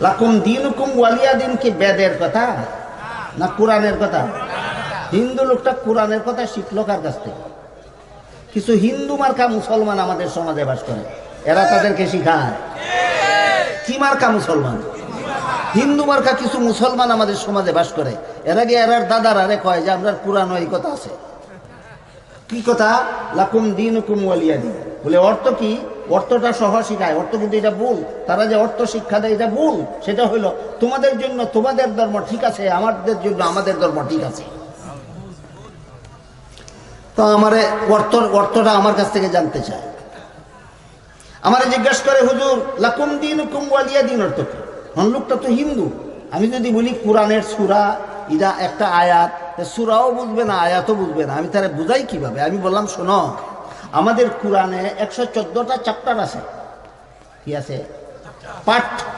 লাকুম দিন হুকুম ওয়ালিয়া দিন কি বেদের কথা? না কোরআনের কথা? হিন্দু লোকটা কোরআনের কথা শিখলো কার কাছ থেকে? কিছু হিন্দু মার্কা মুসলমান আমাদের সমাজে বাস করে। এরা তাদেরকে শিখায়। কি মার্কা মুসলমান? হিন্দু মার্কা কিছু মুসলমান আমাদের সমাজে বাস করে। এর আগে এরার দাদার আরে কয় যে, আমরা কোরআন এই কথা আছে। কি কথা? লাকুম দিন হুকুম ওয়ালিয়া দিন। বলে অর্থ কি? অর্থটা সহ শিখায়। অর্থ কিন্তু এটা ভুল তারা যে অর্থ শিক্ষা দেয়, এটা ভুল সেটা হইল তোমাদের জন্য তোমাদের ধর্ম ঠিক আছে, আমাদের জন্য আমাদের ধর্ম ঠিক আছে। তো আমারে অর্থ, অর্থটা আমার কাছ থেকে জানতে চায়। আমারে জিজ্ঞাসা করে, হুজুর, লাকুম দিন হুকুম ওয়ালিয়া দিন অর্থ কি? লোকটা তো হিন্দু। আমি যদি বলি, কোরআনের সুরা, এটা একটা আয়াত। সুরাও বুঝবে না, আয়াতও বুঝবে না। আমি তারা বুঝাই কীভাবে? আমি বললাম, শোনো আমাদের কোরআনে একশো চোদ্দটা চ্যাপ্টার আছে। কি আছে? পাঠ।